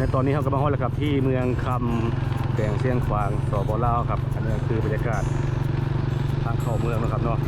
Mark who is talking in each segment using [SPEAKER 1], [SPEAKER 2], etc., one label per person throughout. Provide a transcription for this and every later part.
[SPEAKER 1] ในตอนนี้เราก็มาฮอดแล้วครับที่เมืองคำแดงเสียงขวางสบลาวครับ อันนี้คือบรรยากาศทางเข้าเมืองนะครับเนาะ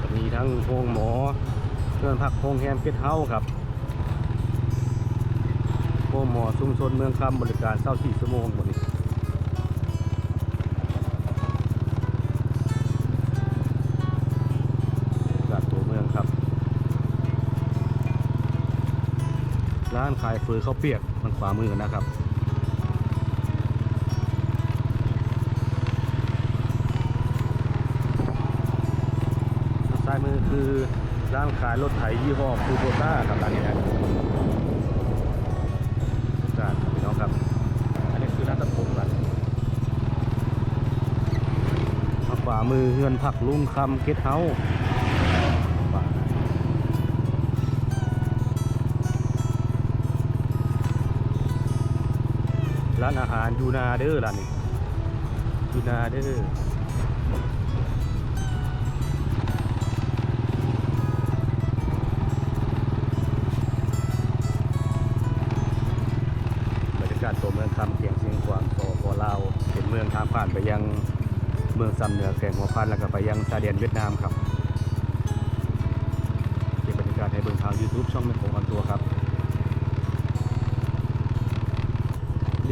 [SPEAKER 1] จะมีทั้งโรงหมอเพื่อนพักโรงแรมเกสต์เฮาส์ครับโรงหมอชุมชนเมืองคำบริการ24ชั่วโมงหมดนี้ ร้านขายเฟอข้าวเปียกทางขวามือนะครับทางซ้ายมือคือร้านขายรถไถยี่ห้อคูโบต้าครับร้านนี้นะจานครับพี่น้องครับ อันนี้คือร้านตัดผมกันทางขวามือเฮือนผักลุงคำเกสต์เฮาส์ ร้านอาหารยูนาเดอร์ร้านนี้ยูนาเดอร์บรรยากาศตัวเมืองคำเคียงเชียงขวางโซโปลาวเป็นเมืองทางผ่านไปยังเมืองซ้ำเหนือแข่งหัวพันแล้วก็ไปยังชายแดนเวียดนามครับเก็บบรรยากาศให้เบิ่งทาง YouTube ช่องไม่ของกันตัวครับ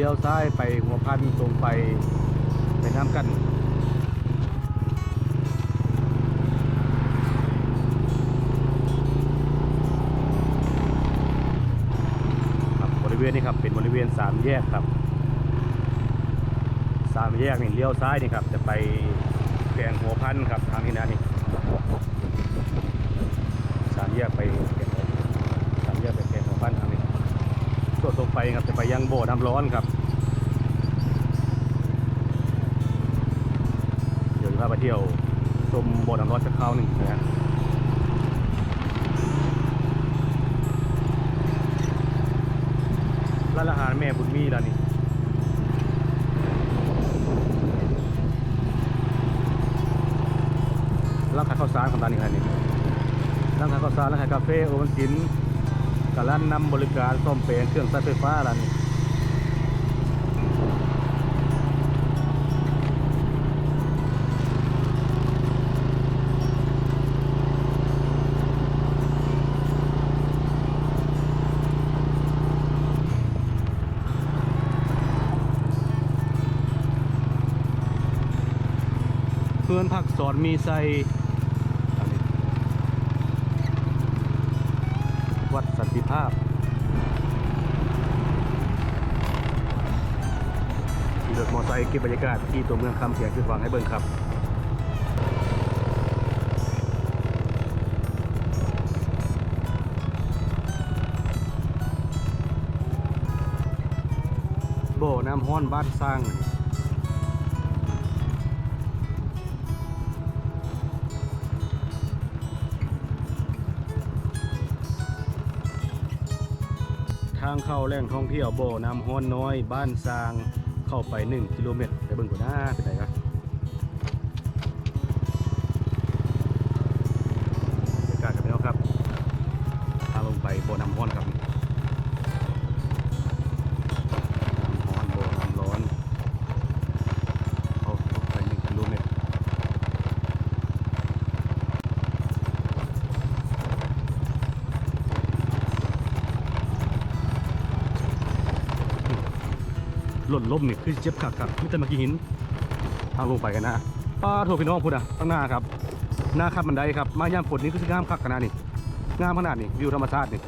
[SPEAKER 1] ลี้ยวซ้ายไปหัวพันตรงไปไปน้ำกันครับบริเวณนี้ครับเป็นบริเวณสามแยกครับสามแยกนี่เลี้ยวซ้ายนี่ครับจะไปแกงหัวพันครับทางนี้นะนี่สามแยกไปหัวสามแยกไปแกงหัวพันทางนี้ ตัวตรง ไปครับจะไปยังโบสถ์น้ำร้อนครับเดี๋ยวพาไปเที่ยวชมโบสถ์น้ำร้อนสักคราวหนึ่งนะร้านอาหารแม่บุญมีร้านนี้ร้านขายข้าวสารของร้านนี้ร้านนี้ร้านขายข้าวสารร้านขายกาแฟโอวัลติน กับร้านนำบริการซ่อมแปลงเครื่องใช้ไฟฟ้าร้านนี้เพื่อนผักสอนมีไซ ภาพขี่รถมอเตอร์ไซค์เก็บบรรยากาศที่ตัวเมืองคำเสียงคือฟังให้เบิ่งครับโบน้ำห้อนบ้านสร้างางเข้าแหล่งท่องเที่ยวโบน้ำฮ้อนน้อย บ้านซางเข้าไป 1 กิโลเมตรไปเบิ่งก่อนนะเป็นไงครับ หล่นล้มนี่คือเจ็บขักครับมิแต่เมื่อกี้หินทางลงไปกันนะป้าโทรพี่น้องพูดอะข้งหน้าครับหน้าขับบันไดครับมาย่ามฝนนี่คือสิงามคักขนาดนี้งามขนาดนี้วิวธรรมชาตินี่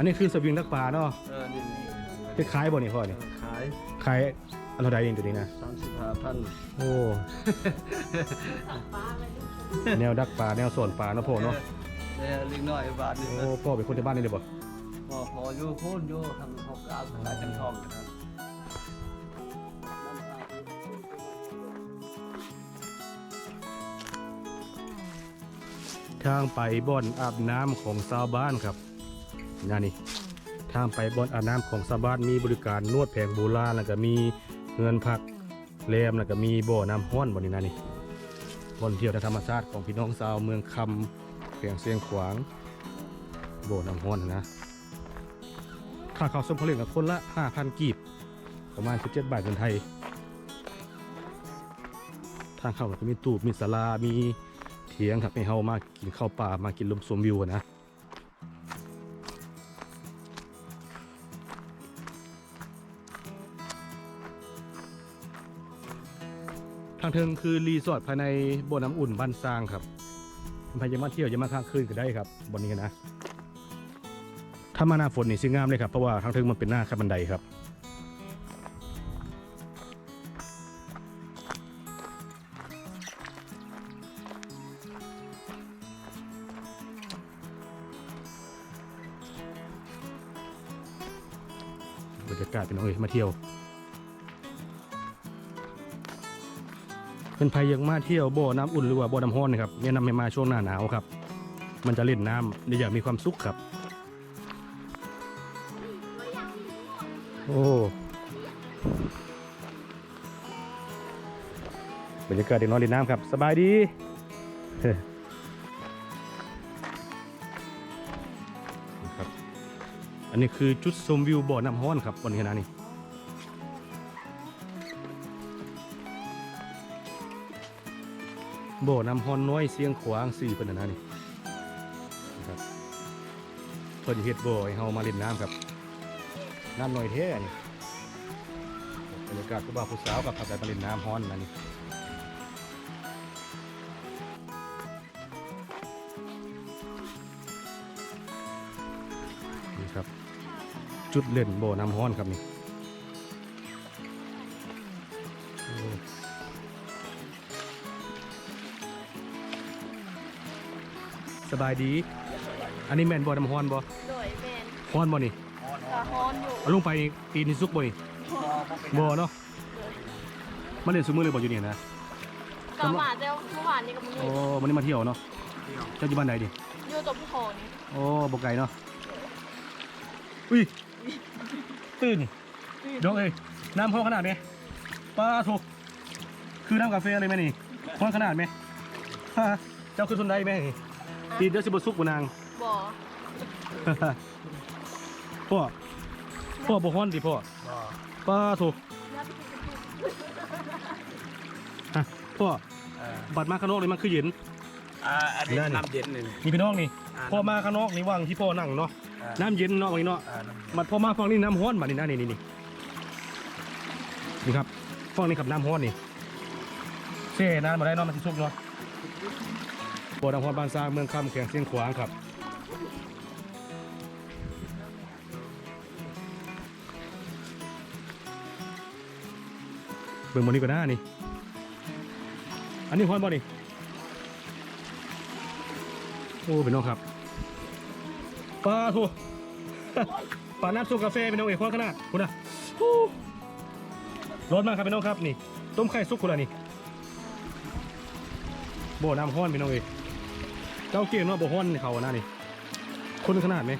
[SPEAKER 1] อันนี้คือสวิงดักปลาเนาะ
[SPEAKER 2] เออนี่
[SPEAKER 1] จะขายบ่นี่พ่อนี่
[SPEAKER 2] ขาย
[SPEAKER 1] ขายอันเท่าใดเองตัวนี้นะ
[SPEAKER 2] สามสิบห้าพัน
[SPEAKER 1] โอ้ แนวดักปลาแนวสวนปลาเนาะพ่อเนาะ
[SPEAKER 2] แต่ลิงน้อยบาทนี่
[SPEAKER 1] โอ้พ่อเป็นคนที่บ้านนี่เลยบ่
[SPEAKER 2] พอพออยู่โค่นอยู่ทางหกกาบขายจังทองนะครับ
[SPEAKER 1] ทางไปบ่อนอาบน้ำของชาวบ้านครับ นั่นนี่ทางไปบ่อนอาบน้ำของชาวบ้านมีบริการนวดแผงโบราณแล้วก็มีเงินพักแรมแล้วก็มีบ่อน้ำห้อนบ่นี่นะนี่บ่อนเที่ยวทางธรรมชาติของพี่น้องชาวเมืองคำแขวงเสียงขวางบ่อน้ำห้อนนะค่าเข้าสมผลิตกับคนละ 5,000 กีบ ประมาณ 17 บาทเงินไทย ทางเข้าก็มีตู้มีศาลามีเถียงครับให้เฮามากินข้าวป่ามากินลมสมวิวอะนะ ทางเทิงคือรีสอร์ทภายในบ่อน้ำอุ่นบ้านสร้างครับพายามมาเที่ยวอยามาค้างคืนก็ได้ครับบนนี้นะ ถ้ามาหน้าฝนนี่สิงามเลยครับเพราะว่าทางเทิงมันเป็นหน้าขั้นบันไดครับบรรยากาศเป็นน้องเอ๋มาเที่ยว เป็นภัยยังมาเที่ยวบ่อน้ำอุ่นหรือว่าบ่อน้ำห้อนนะครับแนะนำให้มาช่วงหน้าหนาวครับ มันจะเล่นน้ำได้อย่างมีความสุขครับ โอ้บรรยากาศเด็กน้อยเล่นน้ำครับสบายดีครับ อันนี้คือจุดชมวิวบ่อน้ำห้อนครับวันนี้นะนี่ บ่อน้ำฮอนน้อยเสียงขวางสี่เป็นอันนะนี่นะครับเพิ่นเฮ็ดบ่อให้เฮามาเล่นน้ำครับน้ำหน้อยแท้นี่บรรยากาศผู้บ่าวผู้สาวกับขับไปมาเล่นน้ำฮอนนะนี่นี่ครับ จุดเล่นโบ่น้ำฮ้อนครับนี่ บายดี อันนี้แม่นบ่น้ำฮ้อนบ่
[SPEAKER 3] โดยเป็น
[SPEAKER 1] ฮ้อนบ่นี่
[SPEAKER 3] กระฮอนอยู่
[SPEAKER 1] เอาลงไปปีนซุกบ่นี่บ่เนาะมาเล่นซุมือเลยบ่อยู่นี่นะ
[SPEAKER 3] กระหวานเจ้าเมื่อวานนี้กับมือ
[SPEAKER 1] โอ้มันนี้มาเที่ยวเนาะเจ้าอยู่บ้านใดดิ
[SPEAKER 3] อยู่ตัวพี่โคนี่
[SPEAKER 1] โอ้บ่ไกลเนาะอุ้ยตื่นดอกเอ้ยน้ำฮ้อนขนาดไหมป้าถูกคือน้ำกาแฟเลยไหมนี่ฮ้อนขนาดไหมฮะเจ้าคือคนใดไหม นี่ตีเดี๋ยวสิบ่ซุกบ่นาง
[SPEAKER 3] บ่อ
[SPEAKER 1] พ่อ พ่อบ่ฮ้อนดิพ่อป้าโถฮะพ่อบัดมาข้างนอกนี่มันคือเย็น
[SPEAKER 2] อ่าอันนี้
[SPEAKER 1] นั่น
[SPEAKER 2] น้ำเย็นนี่
[SPEAKER 1] นี่พี่น้องนี่
[SPEAKER 2] อ่า
[SPEAKER 1] พ่อมาข้างนอกนี่ว่างที่พ่อนั่งเนาะ
[SPEAKER 2] อ่า
[SPEAKER 1] น้ำเย็นเนาะวันนี้เนาะ
[SPEAKER 2] อ่าน้ำเย็น
[SPEAKER 1] บัดพ่อมาฝั่งนี้น้ำฮ้อนบัดนี่นะนี่นี่นี่นี่ครับฝั่งนี้กับน้ำฮ้อนนี่เช่นานมาได้เนาะมันสิสุกเนาะ บ่อน้ำฮ้อนบางซางเมืองคำแข่งเสียงขวางครับเบิ่งบนนี้ก็ได้นี่ อันนี้ฮ้อนบ่นี่ โอ้เป็นน้องครับ ปลาทูปลาน้ำซุปกาแฟเป็นน้องเอกคนขนาดคุณนะร้อนมากครับเป็นน้องครับนี่ ต้มไข่ซุปคุณละนี่ โบน้ำห้อนเป็นน้องเอก เจ้าเกี่ยงว่าบ่อห้อนเขาอะนะนี่คนขนาดไหม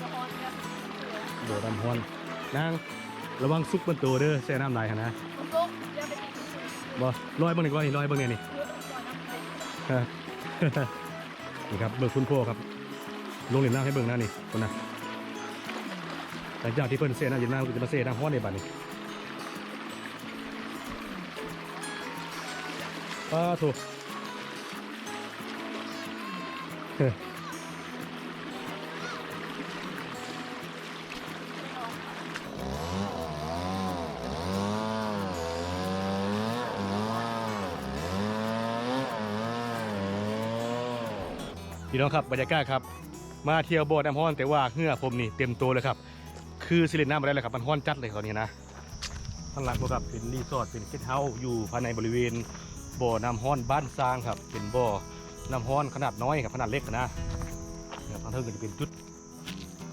[SPEAKER 3] กระฮอนกับ
[SPEAKER 1] บ่อน้ำห้อนนางระวังซุปบนตัวเด้อแช่น้ำลายหนนะบ่ลอยเบิ่งนี่ก่อนนี่ลอยเบิ่งเนี่ยนี่
[SPEAKER 3] นี่
[SPEAKER 1] ครับเบิ่งคุณพ่อครับลงเหรียญน้ำให้เบิ่งหน้านี่คนนะหลังจากที่เพิ่นเสียน้ำเหรียญน้ำก็จะมาเสียน้ำห้อนในบัดนี้ อ้าถูกพี่น้องครับบรรยากาศครับ มาเที่ยวโบสถ์น้ำฮ้อนแต่ว่าเหื่อผมนี่เต็มตัวเลยครับ คือสิเล่นน้ำมาได้เลยครับมันฮ้อนจัดเลยเขาวนี้นะข้างหลังก็ครับเป็นรีสอร์ทเป็นเกสต์เฮาส์อยู่ภายในบริเวณ บ่อน้ำฮ้อนบ้านซางครับ เป็นบ่อน้ำฮ้อนขนาดน้อยครับขนาดเล็กนะเนี่ยทางเทิงก็จะเป็นจุด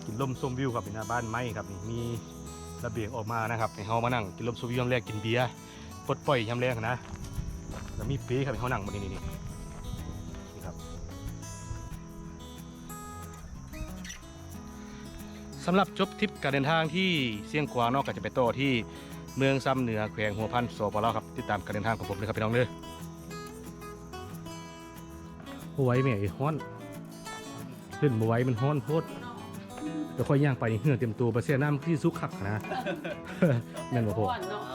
[SPEAKER 1] กินลมชมวิวครับเป็นหน้าบ้านไม้ครับนี่มีระเบียงออกมานะครับให้เฮามานั่งกินลมชมวิวยามแรกกินเบียร์ปลดปล่อยยามแรกนะแล้วมีเป๊ครับให้เฮานั่งบนนี้นี่นี่นี่ครับสำหรับจบทริปการเดินทางที่เสียงขวางนอกจากจะไปต่อที่เมืองซ้ำเหนือแขวงหัวพันสปลาครับติดตามการเดินทางของผมเลยครับพี่น้องเลย บไหว้แม่ไอ้ฮ้อนขึ้นบไว้มันฮ้อนโพดเดี๋ยวค่อยย่างไปนี่เหงื่อเต็มตัวไปเสียน้ำที่ซุกขักนะ แม่นบ่พอ